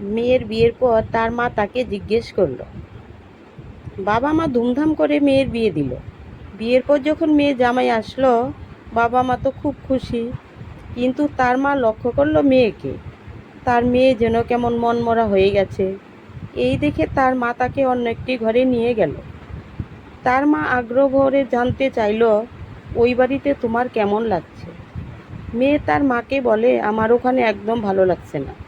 মেয়ের বিয়ের পর তার মা তাকে জিজ্ঞেস করল। বাবা মা ধুমধাম করে মেয়ের বিয়ে দিল। বিয়ের পর যখন মেয়ে জামাই আসলো, বাবা মা তো খুব খুশি। কিন্তু তার মা লক্ষ্য করল মেয়েকে। তার মেয়ে যেন কেমন মনমরা হয়ে গেছে। এই দেখে তার মা তাকে অন্য একটি ঘরে নিয়ে গেল। তার মা আগ্রহ ভরে জানতে চাইল, ওই বাড়িতে তোমার কেমন লাগছে? মেয়ে তার মাকে বলে, আমার ওখানে একদম ভালো লাগছে না।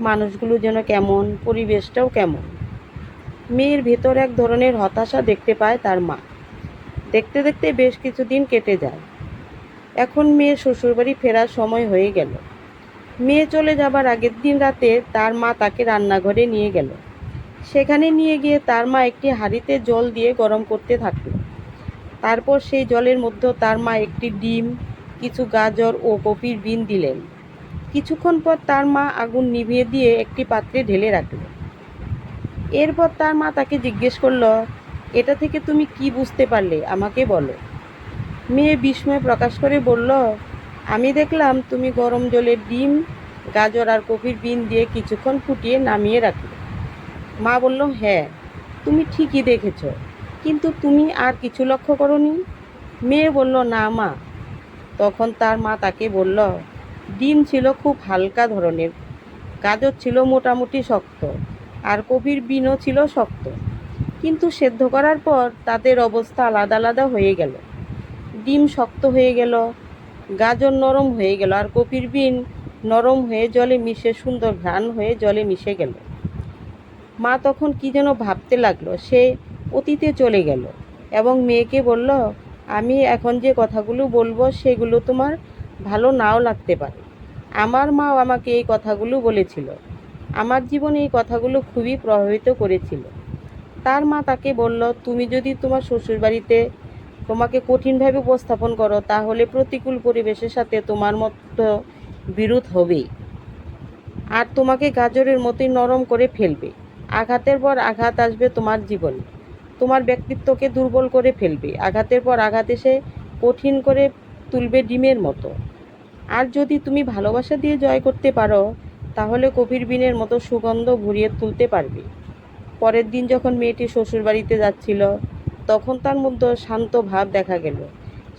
মানুষগুলো যেন কেমন, পরিবেশটাও কেমন। মেয়ের ভেতর এক ধরনের হতাশা দেখতে পায় তার মা। দেখতে দেখতে বেশ কিছুদিন কেটে যায়। এখন মেয়ে শ্বশুরবাড়ি ফেরার সময় হয়ে গেল। মেয়ে চলে যাবার আগের দিন রাতে তার মা তাকে রান্নাঘরে নিয়ে গেল। সেখানে নিয়ে গিয়ে তার মা একটি হাঁড়িতে জল দিয়ে গরম করতে থাকল। তারপর সেই জলের মধ্যে তার মা একটি ডিম, কিছু গাজর ও কপির বিন দিলেন। কিছুক্ষণ পর তার মা আগুন নিভিয়ে দিয়ে একটি পাত্রে ঢেলে রাখল। এরপর তার মা তাকে জিজ্ঞেস করল, এটা থেকে তুমি কি বুঝতে পারলে? আমাকে বলো। মেয়ে বিস্ময় প্রকাশ করে বলল, আমি দেখলাম তুমি গরম জলের ডিম, গাজর আর কপির বিন দিয়ে কিছুক্ষণ ফুটিয়ে নামিয়ে রাখলে। মা বলল হ্যাঁ তুমি ঠিকই দেখেছ, কিন্তু তুমি আর কিছু লক্ষ্য করনি? মেয়ে বলল, না মা। তখন তার মা তাকে বলল ডিম ছিল খুব হালকা ধরনের। গাজর ছিল মোটামুটি শক্ত আর কপির বিনও ছিল শক্ত। কিন্তু সেদ্ধ করার পর তাদের অবস্থা আলাদা আলাদা হয়ে গেল। ডিম শক্ত হয়ে গেল, গাজর নরম হয়ে গেল আর কপির বিন নরম হয়ে জলে মিশে, সুন্দর ঘ্রাণ হয়ে জলে মিশে গেল। মা তখন কি যেন ভাবতে লাগল, সে অতীতে চলে গেল এবং মেয়েকে বলল, আমি এখন যে কথাগুলো বলব সেগুলো তোমার ভালো নাও লাগতে পারে। আমার মাও আমাকে এই কথাগুলো বলেছিল। আমার জীবনে এই কথাগুলো খুবই প্রভাবিত করেছিল। তার মা তাকে বলল, তুমি যদি তোমার শ্বশুরবাড়িতে তোমাকে কঠিনভাবে উপস্থাপন করো, তাহলে প্রতিকূল পরিবেশের সাথে তোমার মতো বিরোধ হবেই। আর তোমাকে গাজরের মতোই নরম করে ফেলবে। আঘাতের পর আঘাত আসবে তোমার জীবনে। তোমার ব্যক্তিত্বকে দুর্বল করে ফেলবে। আঘাতের পর আঘাত এসে কঠিন করে তুলবে ডিমের মতো। আর যদি তুমি ভালোবাসা দিয়ে জয় করতে পারো, তাহলে কবির বিনের মতো সুগন্ধ ভরিয়ে তুলতে পারবে। পরের দিন যখন মেয়েটি শ্বশুরবাড়িতে যাচ্ছিল, তখন তার মধ্যে শান্ত ভাব দেখা গেল।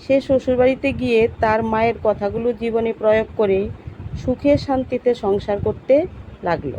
সে শ্বশুরবাড়িতে গিয়ে তার মায়ের কথাগুলো জীবনে প্রয়োগ করে সুখে শান্তিতে সংসার করতে লাগল।